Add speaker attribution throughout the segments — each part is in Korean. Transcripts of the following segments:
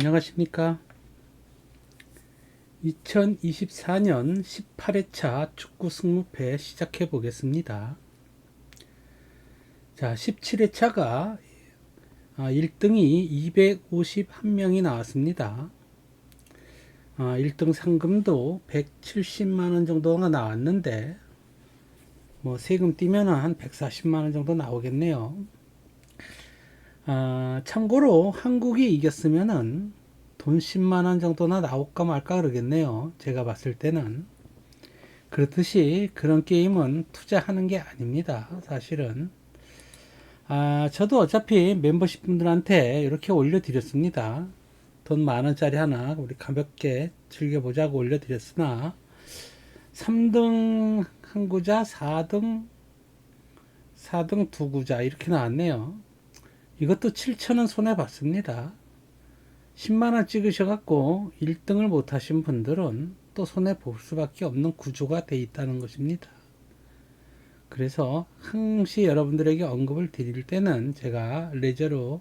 Speaker 1: 안녕하십니까. 2024년 18회차 축구 승무패 시작해 보겠습니다. 자, 17회차가 1등이 251명이 나왔습니다. 1등 상금도 170만원 정도가 나왔는데, 뭐 세금 띄면 한 140만원 정도 나오겠네요. 아, 참고로 한국이 이겼으면은 돈 10만 원 정도나 나올까 말까 그러겠네요. 제가 봤을 때는. 그렇듯이 그런 게임은 투자하는 게 아닙니다. 사실은. 아, 저도 어차피 멤버십 분들한테 이렇게 올려드렸습니다. 돈 만 원짜리 하나 우리 가볍게 즐겨보자고 올려드렸으나 3등 한 구자, 4등 4등 두 구자 이렇게 나왔네요. 이것도 7천원 손해 봤습니다. 10만원 찍으셔갖고 1등을 못하신 분들은 또 손해 볼 수밖에 없는 구조가 돼 있다는 것입니다. 그래서 항시 여러분들에게 언급을 드릴 때는 제가 레저로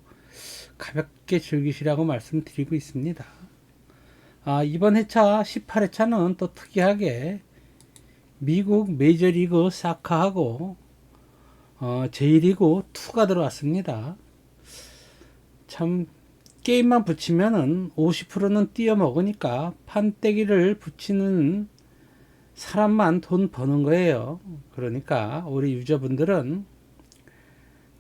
Speaker 1: 가볍게 즐기시라고 말씀드리고 있습니다. 아, 이번 회차 18회차는 또 특이하게 미국 메이저리그 사카하고 어, J리그 2가 들어왔습니다. 참 게임만 붙이면은 50%는 띄어 먹으니까 판때기를 붙이는 사람만 돈 버는 거예요. 그러니까 우리 유저분들은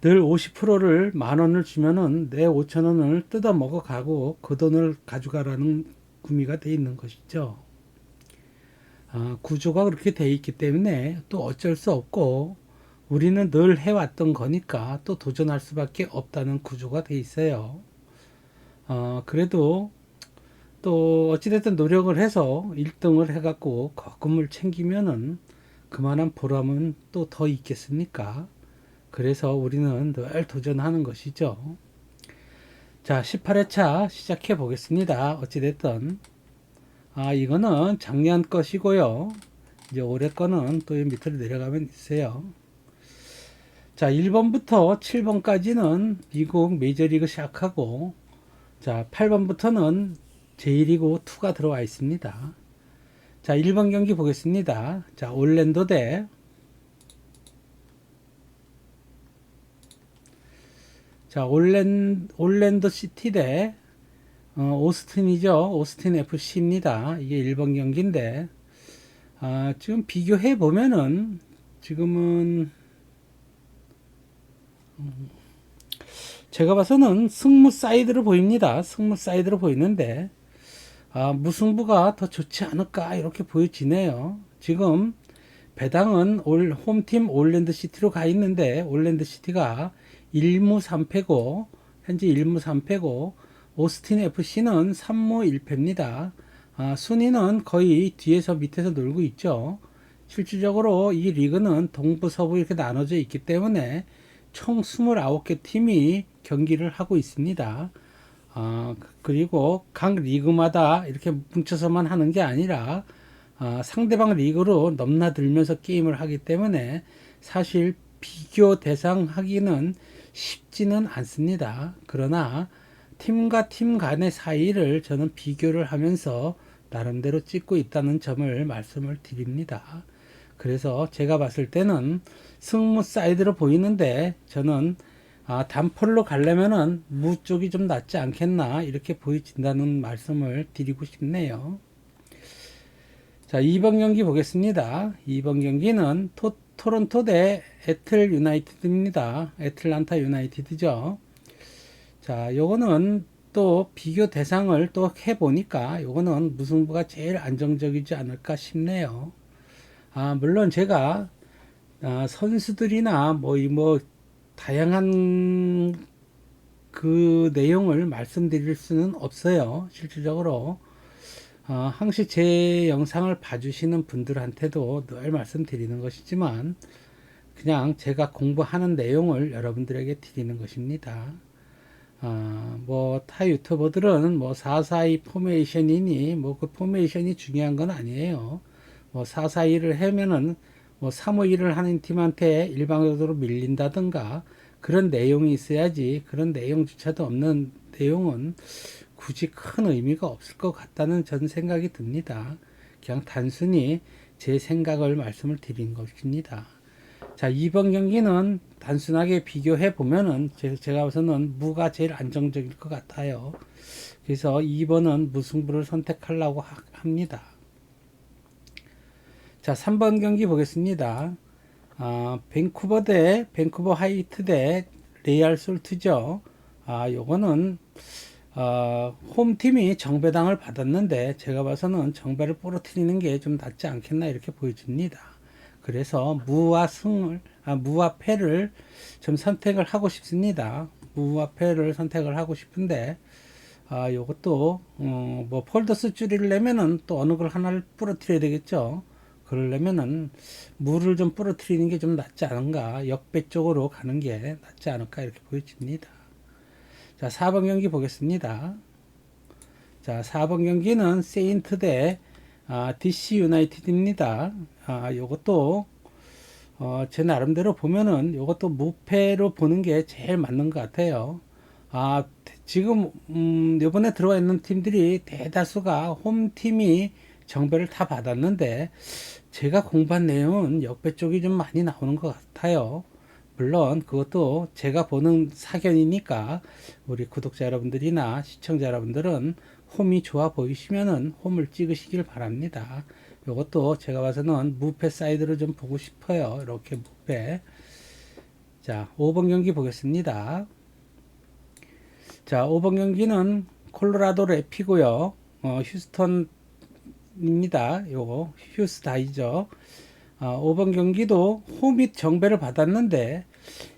Speaker 1: 늘 50%를 만 원을 주면은 내 5천 원을 뜯어 먹어 가고 그 돈을 가져가라는 구미가 돼 있는 것이죠. 아, 구조가 그렇게 돼 있기 때문에 또 어쩔 수 없고 우리는 늘 해왔던 거니까 또 도전할 수밖에 없다는 구조가 돼 있어요. 어, 그래도 또 어찌됐든 노력을 해서 1등을 해갖고 거금을 챙기면은 그만한 보람은 또 더 있겠습니까? 그래서 우리는 늘 도전하는 것이죠. 자, 18회차 시작해 보겠습니다. 어찌됐든. 아, 이거는 작년 것이고요. 이제 올해 거는 또 밑으로 내려가면 있어요. 자, 1번부터 7번까지는 미국 메이저리그 시작하고, 자, 8번부터는 J리그 2가 들어와 있습니다. 자, 1번 경기 보겠습니다. 자, 올랜도 대, 자, 올랜, 올랜도 시티 대, 어, 오스틴이죠. 오스틴 FC입니다. 이게 1번 경기인데, 아, 지금 비교해 보면은, 지금은, 제가 봐서는 승무 사이드로 보입니다. 승무 사이드로 보이는데 아, 무승부가 더 좋지 않을까 이렇게 보여지네요. 지금 배당은 올 홈팀 올랜드 시티로 가 있는데 올랜드 시티가 1무 3패고 현재 1무 3패고 오스틴 FC는 3무 1패입니다. 아, 순위는 거의 뒤에서 밑에서 놀고 있죠. 실질적으로 이 리그는 동부 서부 이렇게 나눠져 있기 때문에 총 29개 팀이 경기를 하고 있습니다. 어, 그리고 각 리그마다 이렇게 뭉쳐서만 하는 게 아니라 어, 상대방 리그로 넘나들면서 게임을 하기 때문에 사실 비교 대상 하기는 쉽지는 않습니다. 그러나 팀과 팀 간의 사이를 저는 비교를 하면서 나름대로 찍고 있다는 점을 말씀을 드립니다. 그래서 제가 봤을 때는 승무 사이드로 보이는데 저는 아, 단폴로 가려면은 무 쪽이 좀 낫지 않겠나 이렇게 보여진다는 말씀을 드리고 싶네요. 자, 2번 경기 보겠습니다. 2번 경기는 토, 토론토 대 애틀 유나이티드입니다. 애틀란타 유나이티드죠. 자, 요거는 또 비교 대상을 또 해보니까 요거는 무승부가 제일 안정적이지 않을까 싶네요. 아, 물론 제가 아, 선수들이나 뭐, 이 뭐, 다양한 그 내용을 말씀드릴 수는 없어요. 실질적으로. 어, 항시 제 영상을 봐주시는 분들한테도 늘 말씀드리는 것이지만, 그냥 제가 공부하는 내용을 여러분들에게 드리는 것입니다. 어, 뭐, 타 유튜버들은 뭐, 442 포메이션이니, 뭐, 그 포메이션이 중요한 건 아니에요. 뭐, 442를 하면은, 뭐 3호1을 하는 팀한테 일방적으로 밀린다든가 그런 내용이 있어야지 그런 내용조차도 없는 내용은 굳이 큰 의미가 없을 것 같다는 전 생각이 듭니다. 그냥 단순히 제 생각을 말씀을 드린 것입니다. 자, 2번 경기는 단순하게 비교해 보면은 제- 제가 봐서는 무가 제일 안정적일 것 같아요. 그래서 2번은 무승부를 선택하려고 하- 합니다. 자, 3번 경기 보겠습니다. 아, 밴쿠버 대 밴쿠버 하이트 대 레이알 솔트죠. 아, 요거는 어, 홈팀이 정배당을 받았는데 제가 봐서는 정배를 부러뜨리는 게 좀 낫지 않겠나 이렇게 보여집니다. 그래서 무와 승을 아, 무와 패를 좀 선택을 하고 싶습니다. 무와 패를 선택을 하고 싶은데 아, 요것도 어, 뭐 폴더스 줄이려면은 또 어느 걸 하나를 부러뜨려야 되겠죠. 그러려면은 물을 좀 부러뜨리는 게 좀 낫지 않은가 역배 쪽으로 가는 게 낫지 않을까 이렇게 보여집니다. 자 4번 경기 보겠습니다. 자 4번 경기는 세인트 대 아, DC 유나이티드입니다. 아, 요것도 어, 제 나름대로 보면은 요것도 무패로 보는 게 제일 맞는 것 같아요. 아, 지금 음, 요번에 들어와 있는 팀들이 대다수가 홈팀이 정배를 다 받았는데 제가 공부한 내용은 역배 쪽이 좀 많이 나오는 것 같아요. 물론 그것도 제가 보는 사견이니까 우리 구독자 여러분들이나 시청자 여러분들은 홈이 좋아 보이시면은 홈을 찍으시길 바랍니다. 이것도 제가 봐서는 무패 사이드로 좀 보고 싶어요. 이렇게 무패. 자, 5번 경기 보겠습니다. 자, 5번 경기는 콜로라도 래피고요. 어, 휴스턴 입니다. 요거 휴스 다이죠. 어, 5번 경기도 홈이 정배를 받았는데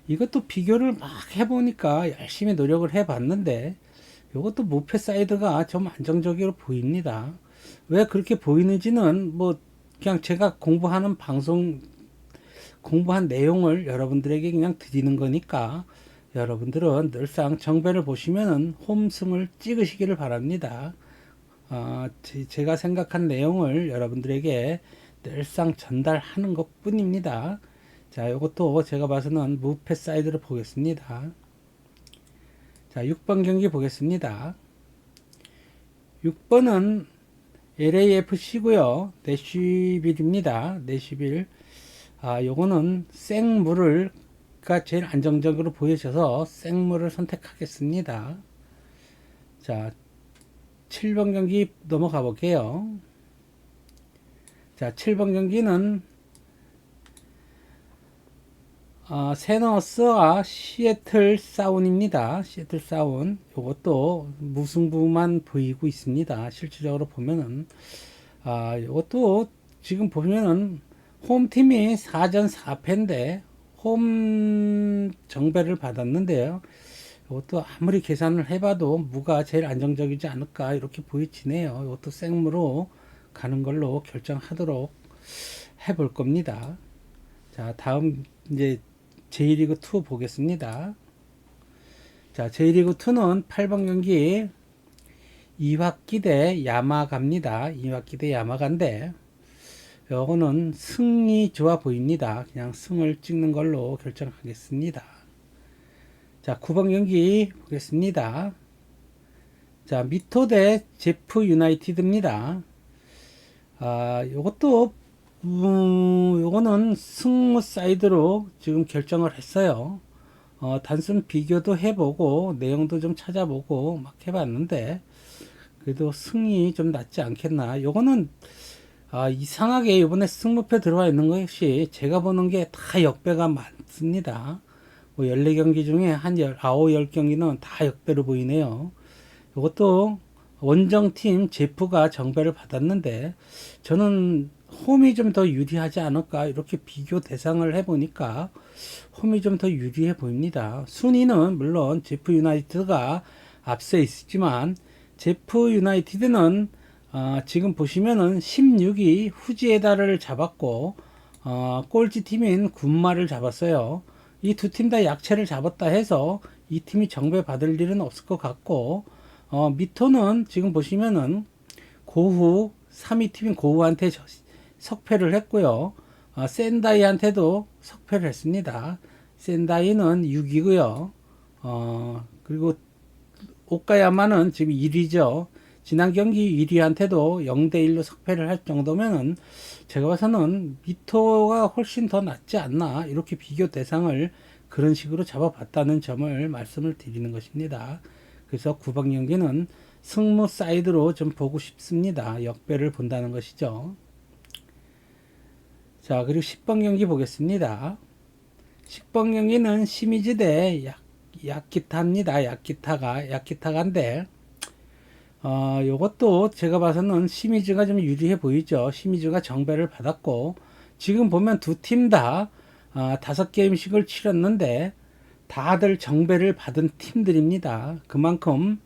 Speaker 1: 이것도 비교를 막 해보니까 열심히 노력을 해봤는데 이것도 무패 사이드가 좀 안정적으로 보입니다. 왜 그렇게 보이는지는 뭐 그냥 제가 공부하는 방송 공부한 내용을 여러분들에게 그냥 드리는 거니까 여러분들은 늘상 정배를 보시면은 홈승을 찍으시기를 바랍니다. 어, 제- 제가 생각한 내용을 여러분들에게 늘상 전달하는 것 뿐입니다. 자, 이것도 제가 봐서는 무패 사이드로 보겠습니다. 자, 6번 경기 보겠습니다. 6번은 LAFC고요. 내쉬빌입니다. 내쉬빌. 아, 요거는 생물을 가 제일 안정적으로 보여져서 생물을 선택하겠습니다. 자, 7번 경기 넘어가 볼게요. 자, 7번 경기는 어, 세너스와 시애틀 사운입니다. 시애틀 사운. 요것도 무승부만 보이고 있습니다. 실질적으로 보면은 아, 요것도 지금 보면은 홈팀이 4전 4패인데 홈 정배를 받았는데요. 이것도 아무리 계산을 해봐도 무가 제일 안정적이지 않을까 이렇게 보이지네요. 이것도 생무로 가는 걸로 결정하도록 해볼 겁니다. 자, 다음 이제 J리그 2 보겠습니다. 자, J리그 2는 8번 경기 이학기 대 야마가입니다. 이학기 대 야마가인데 요거는 승이 좋아 보입니다. 그냥 승을 찍는 걸로 결정하겠습니다. 자, 9번 경기 보겠습니다. 자, 미토 대 제프 유나이티드입니다. 아, 요것도 음, 요거는 승무 사이드로 지금 결정을 했어요. 어, 단순 비교도 해보고 내용도 좀 찾아보고 막 해봤는데 그래도 승이 좀 낫지 않겠나. 요거는 아, 이상하게 이번에 승무패 들어와 있는 것이 제가 보는 게 다 역배가 많습니다. 뭐 14경기 중에 한 19, 10경기는 다 역배로 보이네요. 이것도 원정팀 제프가 정배를 받았는데 저는 홈이 좀 더 유리하지 않을까 이렇게 비교 대상을 해보니까 홈이 좀 더 유리해 보입니다. 순위는 물론 제프 유나이티드가 앞서 있지만 제프 유나이티드는 어, 지금 보시면은 16위 후지에다를 잡았고 어, 꼴찌 팀인 군마를 잡았어요. 이 두 팀 다 약체를 잡았다 해서 이 팀이 정배 받을 일은 없을 것 같고 어, 미토는 지금 보시면은 고후 3위 팀인 고후한테 저- 석패를 했고요. 어, 센다이한테도 석패를 했습니다. 센다이는 6위고요. 어, 그리고 오카야마는 지금 1위죠. 지난 경기 1위한테도 0대 1로 석패를 할 정도면은 제가 봐서는 미토가 훨씬 더 낫지 않나 이렇게 비교 대상을 그런 식으로 잡아봤다는 점을 말씀을 드리는 것입니다. 그래서 9번 경기는 승무 사이드로 좀 보고 싶습니다. 역배를 본다는 것이죠. 자, 그리고 10번 경기 보겠습니다. 10번 경기는 시미즈 대 약, 약기타입니다. 약기타가, 약기타가인데, 어, 요것도 제가 봐서는 시미즈가 좀 유리해 보이죠. 시미즈가 정배를 받았고, 지금 보면 두 팀 다, 어, 다섯 게임씩을 치렀는데, 다들 정배를 받은 팀들입니다. 그만큼,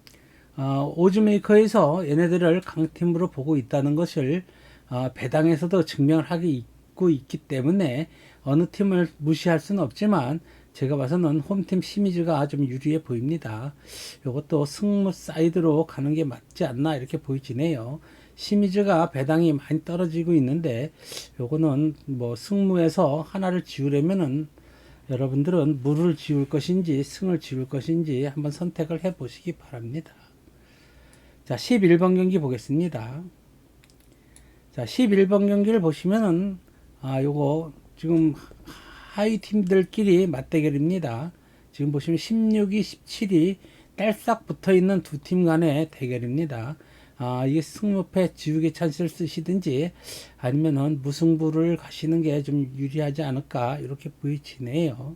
Speaker 1: 어, 오즈메이커에서 얘네들을 강팀으로 보고 있다는 것을, 어, 배당에서도 증명을 하고 있기 때문에, 어느 팀을 무시할 수는 없지만, 제가 봐서는 홈팀 시미즈가 좀 유리해 보입니다. 이것도 승무 사이드로 가는 게 맞지 않나 이렇게 보이지네요. 시미즈가 배당이 많이 떨어지고 있는데 요거는 뭐 승무에서 하나를 지우려면은 여러분들은 물을 지울 것인지 승을 지울 것인지 한번 선택을 해 보시기 바랍니다. 자, 11번 경기 보겠습니다. 자, 11번 경기를 보시면은 아, 요거 지금 하위 팀들끼리 맞대결입니다. 지금 보시면 16위, 17위 딸싹 붙어 있는 두 팀 간의 대결입니다. 아, 이게 승무패 지우개 찬스를 쓰시든지 아니면은 무승부를 가시는 게 좀 유리하지 않을까 이렇게 보이지네요.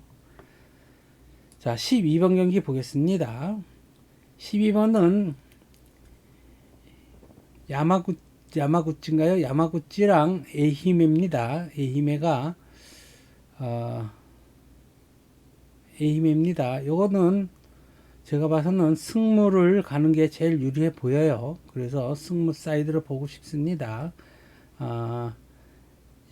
Speaker 1: 자, 12번 경기 보겠습니다. 12번은 야마구 야마구치인가요? 야마구치랑 에히메입니다. 에히메가 어, 에이메입니다. 요거는 제가 봐서는 승무를 가는 게 제일 유리해 보여요. 그래서 승무 사이드를 보고 싶습니다. 아,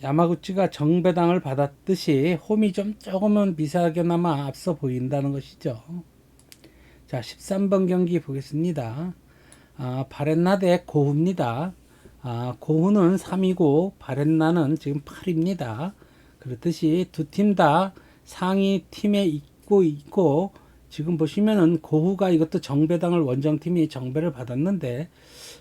Speaker 1: 야마구치가 정배당을 받았듯이 홈이 좀 조금은 미세하게나마 앞서 보인다는 것이죠. 자, 13번 경기 보겠습니다. 아, 바렌나 대 고후입니다. 아, 고후는 3이고 바렌나는 지금 8입니다. 그렇듯이 두 팀 다 상위 팀에 있고 있고 지금 보시면은 고후가 이것도 정배당을 원정팀이 정배를 받았는데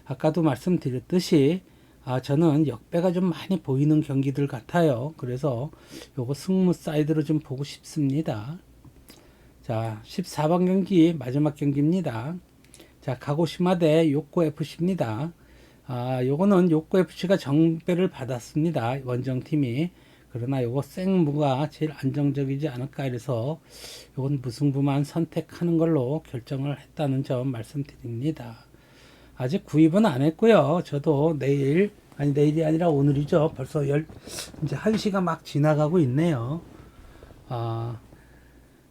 Speaker 1: 아까도 말씀드렸듯이 아 저는 역배가 좀 많이 보이는 경기들 같아요. 그래서 요거 승무 사이드로 좀 보고 싶습니다. 자, 14번 경기 마지막 경기입니다. 자, 가고시마 대 요코 FC입니다. 아, 요거는 요코 FC가 정배를 받았습니다. 원정팀이. 그러나 요거 생무가 제일 안정적이지 않을까 이래서 요건 무승부만 선택하는 걸로 결정을 했다는 점 말씀드립니다. 아직 구입은 안 했고요. 저도 내일 아니 내일이 아니라 오늘이죠. 벌써 열 이제 한 시가 막 지나가고 있네요. 아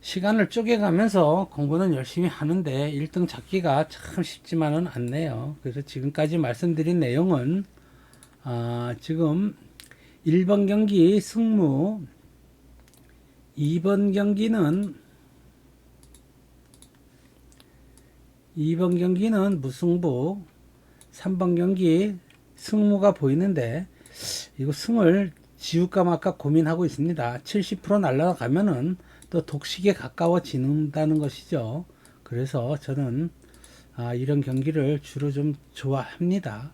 Speaker 1: 시간을 쪼개가면서 공부는 열심히 하는데 1등 잡기가 참 쉽지만은 않네요. 그래서 지금까지 말씀드린 내용은 아 지금 1번 경기 승무 2번 경기는 2번 경기는 무승부 3번 경기 승무가 보이는데 이거 승을 지울까 말까 고민하고 있습니다. 70% 날라가면은 또 독식에 가까워지는다는 것이죠. 그래서 저는 아, 이런 경기를 주로 좀 좋아합니다.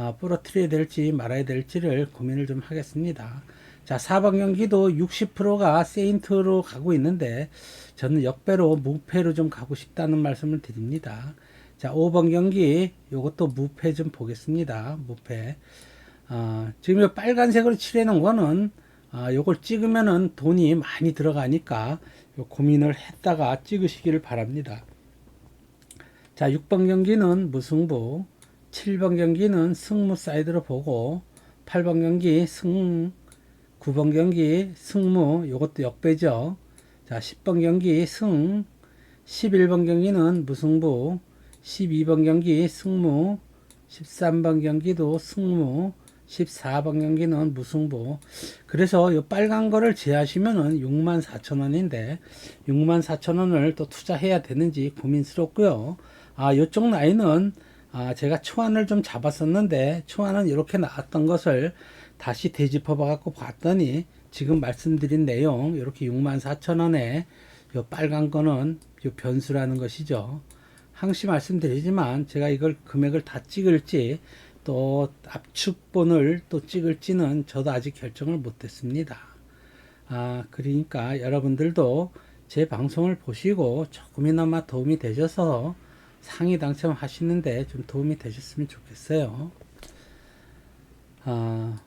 Speaker 1: 아, 부러뜨려야 될지 말아야 될지를 고민을 좀 하겠습니다. 자, 4번 경기도 60%가 세인트로 가고 있는데 저는 역배로 무패로 좀 가고 싶다는 말씀을 드립니다. 자, 5번 경기 요것도 무패 좀 보겠습니다. 무패. 아, 지금 이 빨간색으로 칠해 놓은 거는 아, 요걸 찍으면은 돈이 많이 들어가니까 고민을 했다가 찍으시기를 바랍니다. 자, 6번 경기는 무승부. 7번 경기는 승무 사이드로 보고 8번 경기 승 9번 경기 승무 이것도 역배죠. 자 10번 경기 승 11번 경기는 무승부 12번 경기 승무 13번 경기도 승무 14번 경기는 무승부 그래서 이 빨간 거를 제하시면은 6만 4천 원인데 6만 4천 원을 또 투자해야 되는지 고민스럽고요 아 이쪽 라인은 아, 제가 초안을 좀 잡았었는데 초안은 이렇게 나왔던 것을 다시 되짚어 봐갖고 봤더니 지금 말씀드린 내용 이렇게 64,000원에 요 빨간 거는 요 변수라는 것이죠. 항시 말씀드리지만 제가 이걸 금액을 다 찍을지 또 압축본을 또 찍을지는 저도 아직 결정을 못했습니다. 아, 그러니까 여러분들도 제 방송을 보시고 조금이나마 도움이 되셔서 상위 당첨하시는데 좀 도움이 되셨으면 좋겠어요. 아,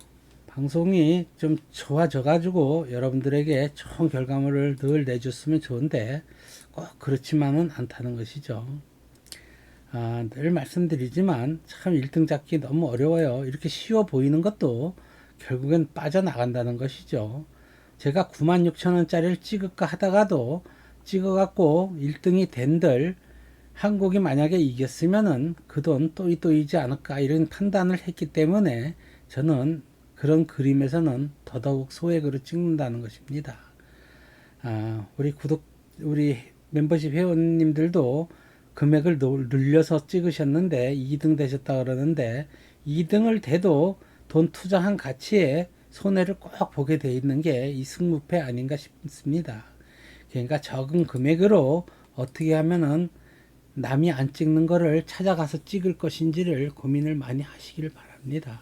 Speaker 1: 방송이 좀 좋아져 가지고 여러분들에게 좋은 결과물을 늘 내줬으면 좋은데 꼭 그렇지만은 않다는 것이죠. 아, 늘 말씀드리지만 참 1등 잡기 너무 어려워요. 이렇게 쉬워 보이는 것도 결국엔 빠져나간다는 것이죠. 제가 96,000원짜리를 찍을까 하다가도 찍어갖고 1등이 된들 한국이 만약에 이겼으면은 그 돈 또이 또이지 않을까 이런 판단을 했기 때문에 저는 그런 그림에서는 더더욱 소액으로 찍는다는 것입니다. 아, 우리 구독, 우리 멤버십 회원님들도 금액을 노- 늘려서 찍으셨는데 2등 되셨다 그러는데 2등을 돼도 돈 투자한 가치에 손해를 꼭 보게 돼 있는 게 이 승무패 아닌가 싶습니다. 그러니까 적은 금액으로 어떻게 하면은 남이 안 찍는 거를 찾아가서 찍을 것인지를 고민을 많이 하시길 바랍니다.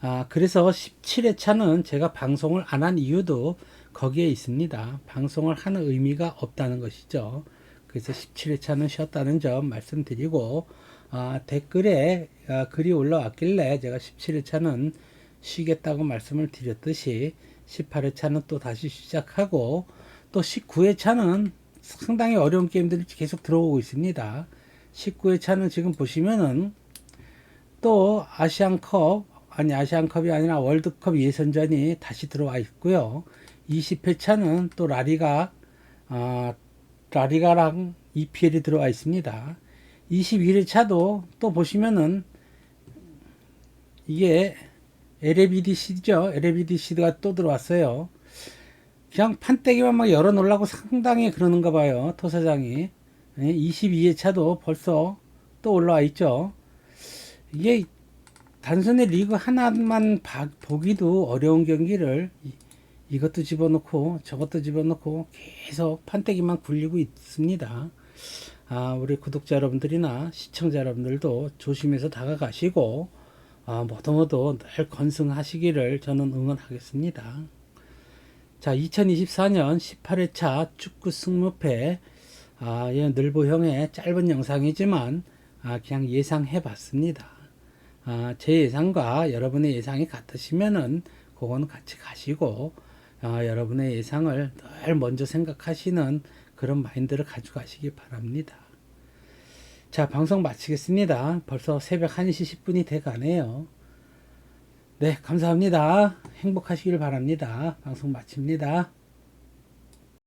Speaker 1: 아, 그래서 17회 차는 제가 방송을 안 한 이유도 거기에 있습니다. 방송을 하는 의미가 없다는 것이죠. 그래서 17회 차는 쉬었다는 점 말씀드리고, 아, 댓글에 아, 글이 올라왔길래 제가 17회 차는 쉬겠다고 말씀을 드렸듯이 18회 차는 또 다시 시작하고 또 19회 차는 상당히 어려운 게임들이 계속 들어오고 있습니다. 19회 차는 지금 보시면은 또 아시안컵 아니 아시안컵이 아니라 월드컵 예선전이 다시 들어와 있고요. 20회 차는 또 라리가 아, 라리가랑 EPL이 들어와 있습니다. 21회 차도 또 보시면은 이게 LABDC죠. LABDC가 또 들어왔어요. 그냥 판때기만 막 열어놓으려고 상당히 그러는가 봐요. 토사장이. 22회 차도 벌써 또 올라와 있죠. 이게 단순히 리그 하나만 봐- 보기도 어려운 경기를 이- 이것도 집어넣고 저것도 집어넣고 계속 판때기만 굴리고 있습니다. 아, 우리 구독자 여러분들이나 시청자 여러분들도 조심해서 다가가시고 아, 모두 모두 늘 건승하시기를 저는 응원하겠습니다. 자, 2024년 18회차 축구 승무패 아, 이 늘보형의 짧은 영상이지만 아, 그냥 예상해 봤습니다. 아, 제 예상과 여러분의 예상이 같으시면은 그거는 같이 가시고 아, 여러분의 예상을 늘 먼저 생각하시는 그런 마인드를 가지고 가시기 바랍니다. 자, 방송 마치겠습니다. 벌써 새벽 1시 10분이 돼 가네요. 네, 감사합니다. 행복하시길 바랍니다. 방송 마칩니다.